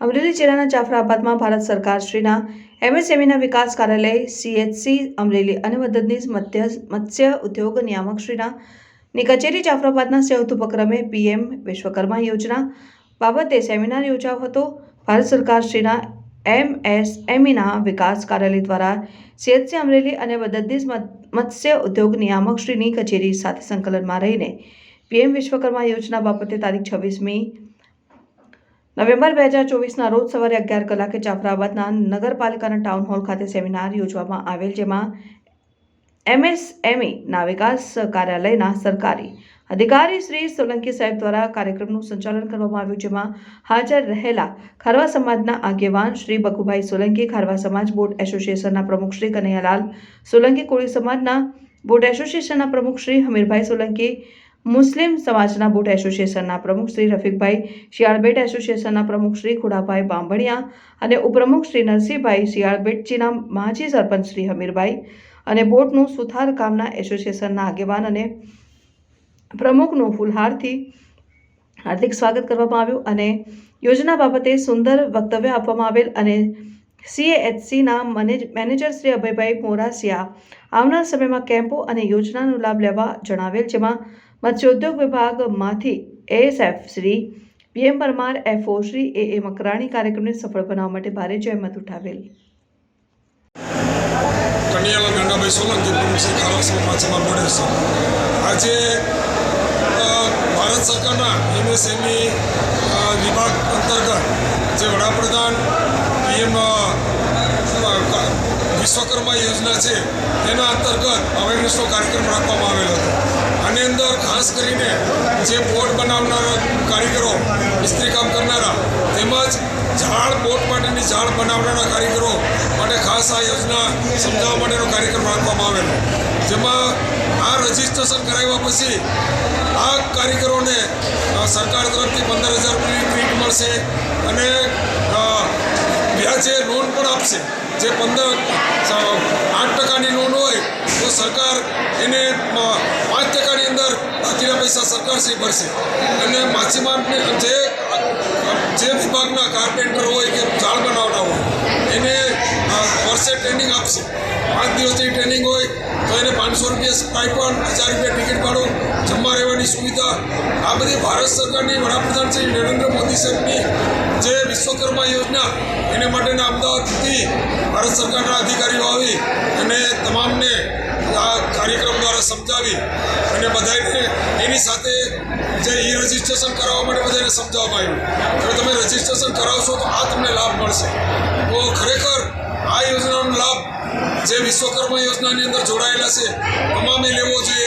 અમરેલી જિલ્લાના જાફરાબાદમાં ભારત સરકાર શ્રીના એમએસએમઈના વિકાસ કાર્યાલય સીએચસી અમરેલી અને મદદનીશ મધ્ય, મત્સ્ય ઉદ્યોગ નિયામક શ્રીના ની કચેરી જાફરાબાદના સંયુક્ત ઉપક્રમે પીએમ વિશ્વકર્મા યોજના બાબતે સેમિનાર યોજાયો હતો. ભારત સરકાર શ્રીના એમએસએમઈના વિકાસ કાર્યાલય દ્વારા સીએચસી અમરેલી અને મદદનીશ મત- મત્સ્ય ઉદ્યોગ નિયામક શ્રીની કચેરી સાથે સંકલનમાં રહીને પીએમ વિશ્વકર્મા યોજના બાબતે તારીખ છવ્વીસમી નવેમ્બર બે હજાર ચોવીસના રોજ સવારે અગિયાર કલાકે જાફરાબાદના નગરપાલિકાના ટાઉન હોલ ખાતે સેમિનાર યોજવામાં આવેલ જેમાં એમએસએમઈના વિકાસ કાર્યાલયના સરકારી અધિકારી શ્રી સોલંકી સાહેબ દ્વારા કાર્યક્રમનું સંચાલન કરવામાં આવ્યું જેમાં હાજર રહેલા ખારવા સમાજના આગેવાન શ્રી બકુભાઈ સોલંકી, ખારવા સમાજ બોર્ડ એસોસિએશનના પ્રમુખ શ્રી કનૈયાલાલ સોલંકી, કોળી સમાજના બોર્ડ એસોસિએશનના પ્રમુખ શ્રી હમીરભાઈ સોલંકી મુસ્લિમ સમાજના બુટ એસોસિએશનના પ્રમુખ શ્રી રફીકભાઈ શિયાળબેટ એસોસિએશનના પ્રમુખ શ્રી ખુડાભાઈ બાંભણિયા અને ઉપપ્રમુખ શ્રી નરસિંહભાઈ શિયાળબેટજીના માજી સરપંચ શ્રી હમીરભાઈ અને બોટનું સુથાર કામના એસોસિએશનના આગેવાન અને પ્રમુખનું ફૂલહારથી હાર્દિક સ્વાગત કરવામાં આવ્યું અને યોજના બાબતે સુંદર વક્તવ્ય આપવામાં આવેલ અને સીએએચસીના મેનેજર શ્રી અભયભાઈ મોરાસિયા આવનાર સમયમાં કેમ્પો અને યોજનાનો લાભ લેવા જણાવેલ જેમાં મત્સ્યોદ્યોગ વિભાગમાંથી ASF Shri PM Parmar, FO Shri A Makrani કાર્યક્રમને સફળ બનાવવા માટે ભારે જહેમત ઉઠાવેલ. આજે ભારત સરકારના એમએસએમઈ વિભાગ અંતર્ગત જે વડાપ્રધાન પીએમ વિશ્વકર્મા યોજના છે, તેના અંતર્ગત અવેરનેસનો કાર્યક્રમ રાખવામાં આવેલો હતો. આની અંદર ખાસ કરીને જે બોટ બનાવનારા કારીગરો, મિસ્ત્રી કામ કરનારા, તેમજ ઝાડ, બોટ માટેની ઝાડ બનાવનારા કારીગરો માટે ખાસ આ યોજના સમજાવવા માટેનો કાર્યક્રમ રાખવામાં આવેલો. જેમાં આ રજીસ્ટ્રેશન કરાવ્યા પછી આ કારીગરોને સરકાર તરફથી પંદર હજાર રૂપિયાની ટ્રીટ મળશે અને વ્યાજે લોન પણ આપશે. જે પંદર આઠ ટકાની લોન હોય, તો સરકાર એને પાંચ ટકાની અંદર બાકીના પૈસા સરકાર શ્રી ભરશે. અને માછીમારની જે જે વિભાગના કાર્પેન્ટર હોય કે ઝાડ બનાવતા હોય એને અ, ટ્રેનિંગ આપશે. પાંચ દિવસની ટ્રેનિંગ હોય તો એને પાંચસો રૂપિયા સ્ટાઇપન્ડ હજાર રૂપિયા ટિકિટ ભાડું જમવા રહેવાની સુવિધા. આ બધી ભારત સરકારની વડાપ્રધાન શ્રી નરેન્દ્ર મોદી સાહેબની જે વિશ્વકર્મા યોજના એને માટેના અમદાવાદથી ભારત સરકારના અધિકારીઓ આવી અને તમામને આ કાર્યક્રમ દ્વારા સમજાવી અને બધાને એની સાથે જે ઈ રજિસ્ટ્રેશન કરાવવા માટે બધાને સમજાવવામાં આવ્યું. જો તમે રજિસ્ટ્રેશન કરાવશો તો આ તમને લાભ મળશે. તો ખરેખર આ યોજનાનો લાભ જે વિશ્વકર્મા યોજનાની અંદર જોડાયેલા છે તમામે લેવો જોઈએ.